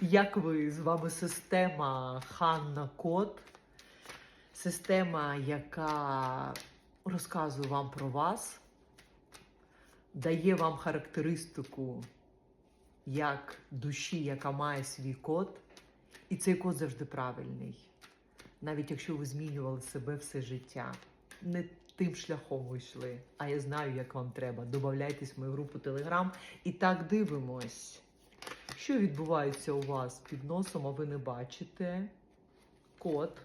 Як ви з вами система Ханна Код? Система, яка розказує вам про вас, дає вам характеристику як душі, яка має свій код, і цей код завжди правильний. Навіть якщо ви змінювали себе все життя, не тим шляхом ви йшли, а я знаю, як вам треба. Добавляйтесь в мою групу Телеграм і так дивимось. Що відбувається у вас під носом, а ви не бачите? Код.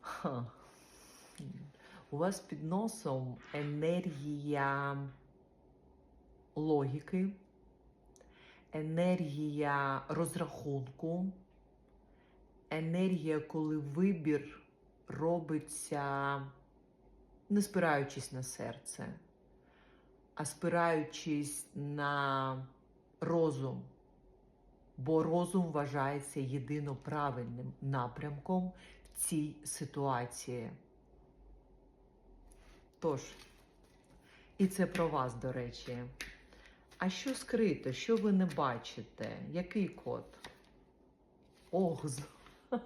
Ха. У вас під носом енергія логіки, енергія розрахунку, енергія, коли вибір робиться не спираючись на серце, а спираючись на розум. Бо розум вважається єдино правильним напрямком в цій ситуації. Тож, і це про вас, до речі. А що скрито? Що ви не бачите? Який код? Ох,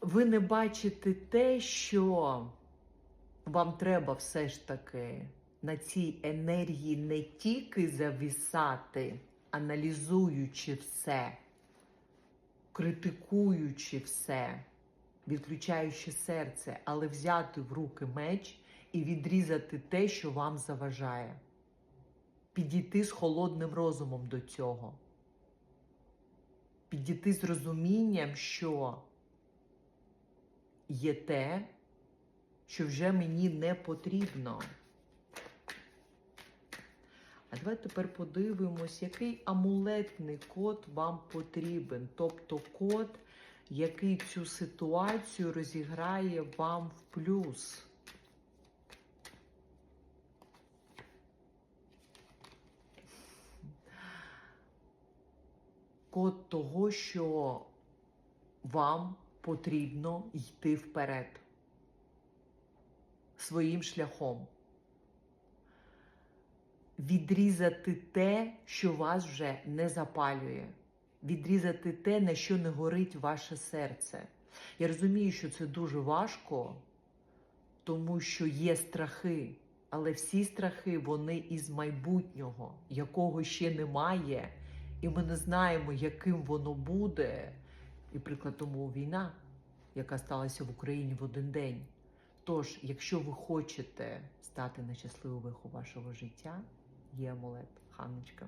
ви не бачите те, що вам треба все ж таки на цій енергії не тільки завісати, аналізуючи все, критикуючи все, відключаючи серце, але взяти в руки меч і відрізати те, що вам заважає. Підійти з холодним розумом до цього. Підійти з розумінням, що є те, що вже мені не потрібно. Давайте тепер подивимось, який амулетний код вам потрібен. Тобто код, який цю ситуацію розіграє вам в плюс. Код того, що вам потрібно йти вперед своїм шляхом. Відрізати те, що вас вже не запалює, відрізати те, на що не горить ваше серце. Я розумію, що це дуже важко, тому що є страхи, але всі страхи вони із майбутнього, якого ще немає, і ми не знаємо, яким воно буде. І приклад тому війна, яка сталася в Україні в один день. Тож, якщо ви хочете стати на щасливу виху вашого життя, є амулет Ханночка.